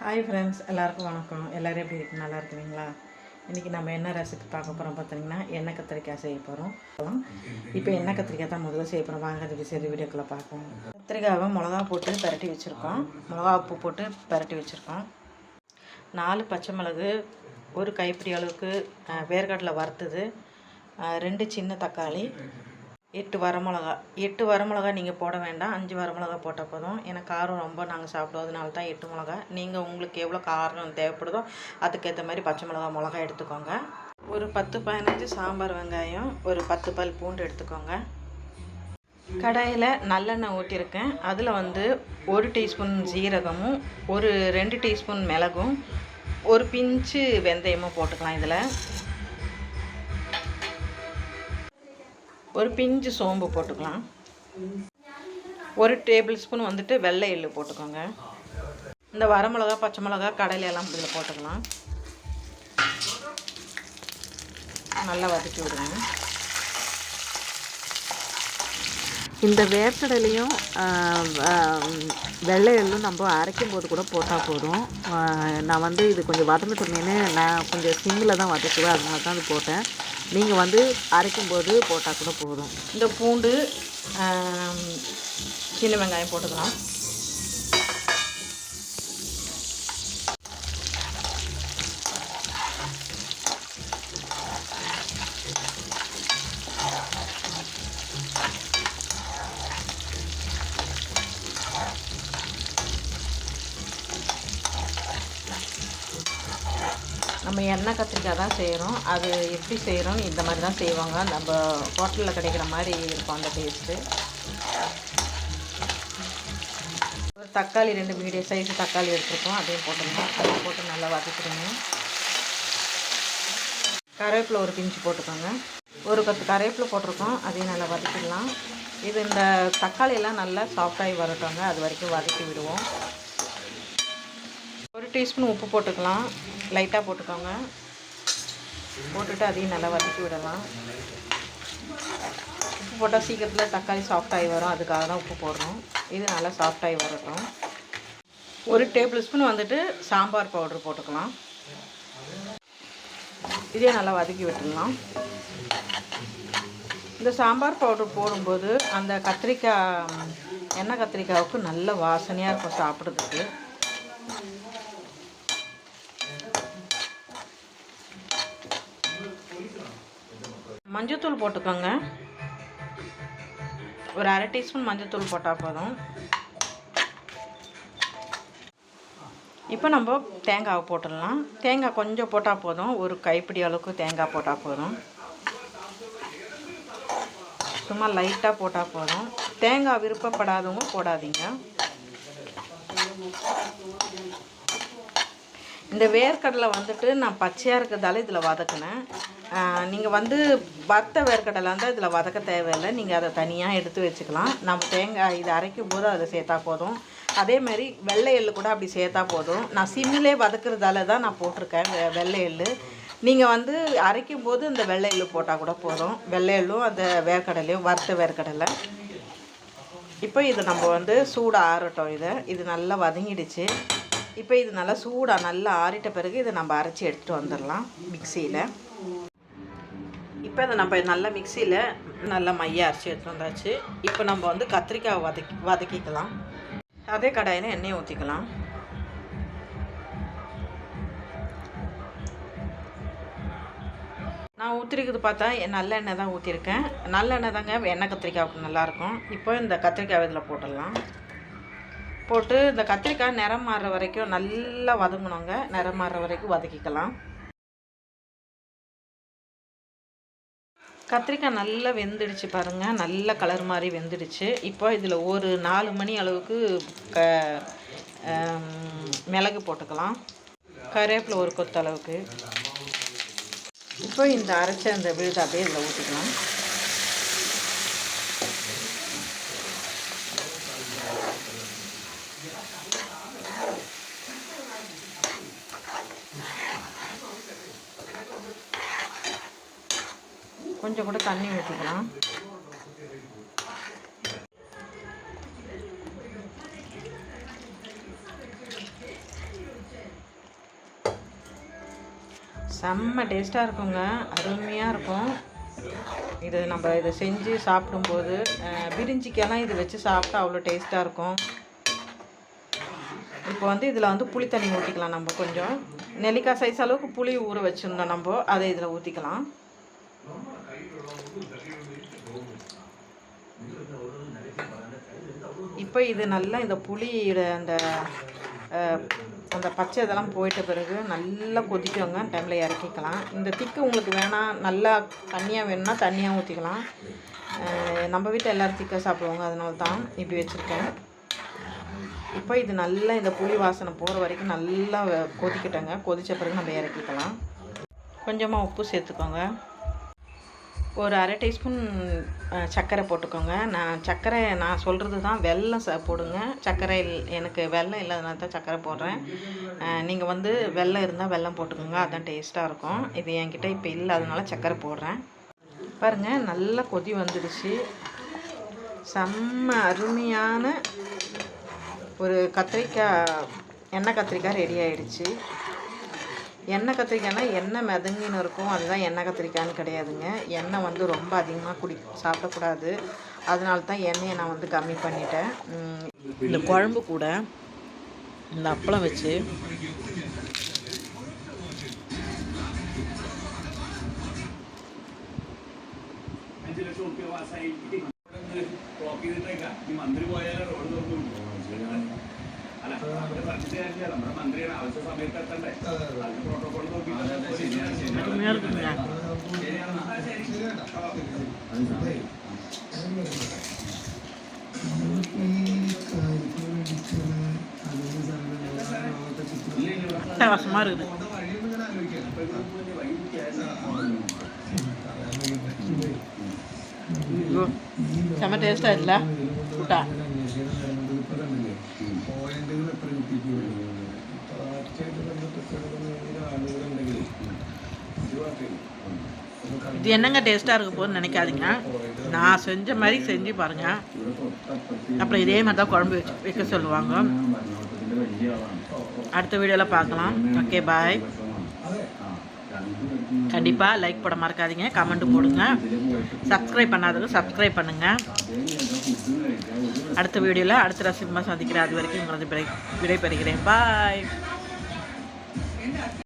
Hi friends எல்லாருக்கும் வணக்கம். எல்லோரும் எப்படி இருக்கு நல்லா இருக்கிறீங்களா? இன்றைக்கி நம்ம என்ன ரெசிபி பார்க்க போகிறோம் பார்த்தீங்கன்னா எண்ணெய் கத்திரிக்காய் செய்ய போகிறோம் இப்போ எண்ணெய் கத்திரிக்காய் தான் முதல்ல செய்ய போகிறோம் வாங்க அதுக்கு சரி வீடியோக்குள்ளே பார்ப்போம். கத்திரிக்காவை மிளகா போட்டு பரட்டி வச்சுருக்கோம். மிளகா உப்பு போட்டு பரட்டி வச்சுருக்கோம். நாலு பச்சை மிளகு ஒரு கைப்பிடி அளவுக்கு வேர்கடலை வேர்க்கடலை வறுத்தது ரெண்டு சின்ன தக்காளி எட்டு வரமிளகா எட்டு வரமிளகா நீங்கள் போட வேண்டாம். அஞ்சு வரமிளகா போட்டால் போதும். ஏன்னா காரம் ரொம்ப நாங்கள் சாப்பிடுவதுனால தான் எட்டு மிளகா. நீங்கள் உங்களுக்கு எவ்வளோ காரம் தேவைப்படுதோ அதுக்கேற்ற மாதிரி பச்சை மிளகா மிளகா எடுத்துக்கோங்க. ஒரு பத்து பதினஞ்சு சாம்பார் வெங்காயம் ஒரு பத்து பல் பூண்டு எடுத்துக்கோங்க. கடாயில் நல்லெண்ணெய் ஊற்றிருக்கேன் அதில் வந்து ஒரு டீஸ்பூன் ஜீரகமும் ஒரு ரெண்டு டீஸ்பூன் மிளகும் ஒரு பிஞ்சு வெந்தயமும் போட்டுக்கலாம் இதில். ஒரு பிஞ்சு சோம்பு போட்டுக்கலாம். ஒரு டேபிள் ஸ்பூன் வந்துட்டு வெள்ளை எள்ளு போட்டுக்கோங்க. இந்த வரமிளகா பச்சை மிளகா கடலையெல்லாம் இதில் போட்டுக்கலாம். நல்லா வதக்கி விடுங்க. இந்த வேர்க்கடலையும் வெள்ளை எள்ளும் நம்ம அரைக்கும் போது கூட போட்டால் போதும். நான் வந்து இது கொஞ்சம் வதங்கட்டுமேனு நான் கொஞ்சம் சிம்மில் தான் வதக்குவேன் அதனால தான் அது போட்டேன். நீங்கள் வந்து அரைக்கும்போது போட்டால் கூட போதும். இந்த பூண்டு சின்ன வெங்காயம் போட்டுக்கலாம். நம்ம எண்ணெய் கத்திரிக்காய் தான் செய்கிறோம். அது எப்படி செய்கிறோம் இந்த மாதிரி தான் செய்வாங்க. நம்ம ஹோட்டலில் கிடைக்கிற மாதிரி இருக்கும் அந்த டேஸ்ட்டு ஒரு தக்காளி ரெண்டு மீடியம் சைஸ் தக்காளி எடுத்துருக்கோம். அதையும் போட்டுருங்க. அதை போட்டு நல்லா வதக்கிடுங்க. கருவேப்பிலை ஒரு பிஞ்சு போட்டுக்கோங்க. ஒரு கத்து கருவேப்பிலை போட்டிருக்கோம். அதையும் நல்லா வதக்கிடலாம். இது இந்த தக்காளியெல்லாம் நல்லா சாஃப்டாகி வரட்டோங்க அது வரைக்கும் வதக்கி விடுவோம். ஒரு டீஸ்பூன் உப்பு போட்டுக்கலாம். லைட்டாக போட்டுக்கோங்க. போட்டுட்டு அதையும் நல்லா வதக்கி விடலாம். உப்பு போட்டால் சீக்கிரத்தில் தக்காளி சாஃப்டாகி வரும். அதுக்காக தான் உப்பு போடுறோம் இது நல்லா சாஃப்டாகி வரட்டும். ஒரு டேபிள் ஸ்பூன் வந்துட்டு சாம்பார் பவுடர் போட்டுக்கலாம். இதே நல்லா வதக்கி விட்டுடலாம். இந்த சாம்பார் பவுடர் போடும்போது அந்த கத்திரிக்காய் எண்ணெய் கத்திரிக்காவுக்கு நல்ல வாசனையாக இருக்கும் சாப்பிட்றதுக்கு. மஞ்சத்தூள் போட்டுக்கோங்க. ஒரு அரை டீஸ்பூன் மஞ்சத்தூள் போட்டால் போதும். இப்போ நம்ம தேங்காவை போட்டுடலாம். தேங்காய் கொஞ்சம் போட்டால் போதும். ஒரு கைப்பிடி அளவுக்கு தேங்காய் போட்டால் போதும். சும்மா லைட்டாக போட்டால் போதும். தேங்காய் விருப்பப்படாதவங்க போடாதீங்க. இந்த வேர்க்கடலை வந்துட்டு நான் பச்சையாக இருக்கிறதால இதில் வதக்கினேன். நீங்கள் வந்து வறுத்த வேர்க்கடலை இருந்தால் இதில் வதக்க தேவையில்லை. நீங்கள் அதை தனியாக எடுத்து வச்சுக்கலாம். நம்ம தேங்காய் இதை அரைக்கும் போது அதை சேர்த்தா போதும். அதே மாதிரி வெள்ளை எள்ளு கூட அப்படி சேர்த்தா போதும். நான் சிம்மிலே வதக்குறதால தான் நான் போட்டிருக்கேன் வெ- வெள்ளை எள்ளு. நீங்கள் வந்து அரைக்கும் போது இந்த வெள்ளை எள்ளு போட்டால் கூட போதும். வெள்ளை எள்ளும் அந்த வேர்க்கடலையும் வறுத்த வேர்க்கடலை. இப்போ இது நம்ம வந்து சூடாக ஆறட்டும் இதை. இது நல்லா வதங்கிடுச்சு. இப்போ இது நல்லா சூடாக நல்லா ஆறிட்ட பிறகு இதை நம்ம அரைச்சி எடுத்துகிட்டு வந்துடலாம் மிக்சியில். இப்போ இதை நம்ம நல்லா மிக்சியில் நல்லா மைய அரைச்சி எடுத்து வந்தாச்சு. இப்போ நம்ம வந்து கத்திரிக்காய் வதக்கி வதக்கிக்கலாம். அதே கடாயில் எண்ணெயை ஊற்றிக்கலாம் நான் ஊற்றிருக்குது பார்த்தா எ- நல்லெண்ணெய் தான் ஊற்றிருக்கேன் நல்லெண்ணெய் தாங்க எண்ணெய் கத்திரிக்காய்க்கு நல்லாயிருக்கும் இப்போ இந்த கத்திரிக்காய் இதில் போட்டுடலாம். போட்டு இந்த கத்திரிக்காய் நிறம் மாறுற வரைக்கும் நல்லா வதங்கணுங்க. நிறம் மாறுற வரைக்கும் வதக்கிக்கலாம். கத்திரிக்காய் நல்லா வெந்துடுச்சு பாருங்கள் நல்ல கலர் மாதிரி வெந்துடுச்சு. இப்போ இதில் ஒரு நாலு மணி அளவுக்கு க மிளகு போட்டுக்கலாம். கருவேப்பிலை ஒரு கொத்து அளவுக்கு. இப்போ இந்த அரைச்ச அந்த விழுது அப்படியே இதில் ஊற்றிக்கலாம் கொஞ்சம் கூட தண்ணி ஊற்றிக்கலாம் செம்ம டேஸ்ட்டாக இருக்குங்க. அருமையாக இருக்கும். இது நம்ம இதை செஞ்சு சாப்பிடும்போது பிரிஞ்சிக்கெல்லாம் இது வச்சு சாப்பிட்டா அவ்வளோ டேஸ்ட்டாக இருக்கும். இப்போ வந்து இதில் வந்து புளி தண்ணி ஊற்றிக்கலாம் நம்ம கொஞ்சம். நெல்லிக்காய் சைஸ் அளவுக்கு புளி ஊற வச்சுருந்தோம் நம்ம. அதை இதில் ஊற்றிக்கலாம் இப்போ இது நல்லா இந்த புளியோட அந்த அந்த பச்சை இதெல்லாம் போயிட்ட பிறகு நல்லா கொதிக்கவங்க டைமில் இறக்கிக்கலாம். இந்த திக்கு உங்களுக்கு வேணாம் நல்லா தண்ணியாக வேணும்னா தண்ணியாக ஊற்றிக்கலாம் நம்ம வீட்டில் எல்லோரும் திக்காக சாப்பிடுவாங்க. அதனால தான் இப்படி வச்சுருக்கேன். இப்போ இது நல்லா இந்த புளி வாசனை போகிற வரைக்கும் நல்லா வ- கொதிக்கட்டங்க. கொதித்த பிறகு நம்ம இறக்கிக்கலாம். கொஞ்சமாக உப்பு சேர்த்துக்கோங்க. ஒரு அரை டீஸ்பூன் சர்க்கரை போட்டுக்கோங்க. நான் சர்க்கரை நான் சொல்கிறது தான் வெல்லம் ச போடுங்க. சர்க்கரை இல்- எனக்கு வெள்ளம் இல்லாதனால தான் சர்க்கரை போடுறேன். நீங்கள் வந்து வெள்ளம் இருந்தால் வெல்லம் போட்டுக்கோங்க. அதுதான் டேஸ்ட்டாக இருக்கும். இது என்கிட்ட இப்போ இல்லை அதனால சர்க்கரை போடுறேன். பாருங்கள் நல்லா கொதி வந்துடுச்சு. செம்ம அருமையான ஒரு கத்திரிக்காய் எண்ணெய் கத்திரிக்காய் ரெடி ஆயிடுச்சு. எண்ணெய் கத்திரிக்காய்னா எண்ணெய் மிதங்கின்னு இருக்கும் அதுதான் எண்ணெய் கத்திரிக்காய்னு கிடையாதுங்க எண்ணெய் வந்து ரொம்ப அதிகமாக குடி சாப்பிடக்கூடாது அதனால தான் எண்ணெயை நான் வந்து கம்மி பண்ணிட்டேன் உம், இந்த குழம்பு கூட இந்த அப்பளம் வச்சு അഞ്ച് ലക്ഷം റുപ്യ പാസ്സായി ബ്ലോക്ക് ചെയ്തിട്ടേക്കാം ഈ മന്ത്രി പോയാൽ റോഡ് തുറന്നു അല്ല നമ്മുടെ സർട്ടിഫിക്കറ്റ് കാര്യമില്ല നമ്മുടെ മന്ത്രിയാണ് ആവശ്യ സമയത്ത് എത്തണ്ടേ അതിന് പ്രോട്ടോകോൾ നോക്കിയിട്ട് ശരിയാണ് ശരിയാണ് அருமையாக இருக்குங்க ശരിയാണ് ആ, ശരി ഇല്ല ഇല്ല ഇവിടെ அட்டகாசமாக இருக்குது ஐயோ, செம்ம டேஸ்ட்டாக இல்லை கூட்டா இது என்னங்க டேஸ்ட்டாக இருக்க போகுதுன்னு நினைக்காதீங்க. நான் செஞ்ச மாதிரி செஞ்சு பாருங்கள் அப்புறம் இதே மாதிரி தான் குழம்பு வச்சு வைக்க சொல்லுவாங்க. அடுத்த வீடியோவில் பார்க்கலாம். ஓகே பாய் கண்டிப்பாக லைக் போட மறக்காதீங்க. கமெண்ட் போடுங்க. சப்ஸ்கிரைப் பண்ணாதவங்க சப்ஸ்கிரைப் பண்ணுங்கள் அடுத்த வீடியோவில் அடுத்த ரசிகமாக சந்திக்கிறேன். அது வரைக்கும் உங்களது விடை விடைபெறுகிறேன். பாய்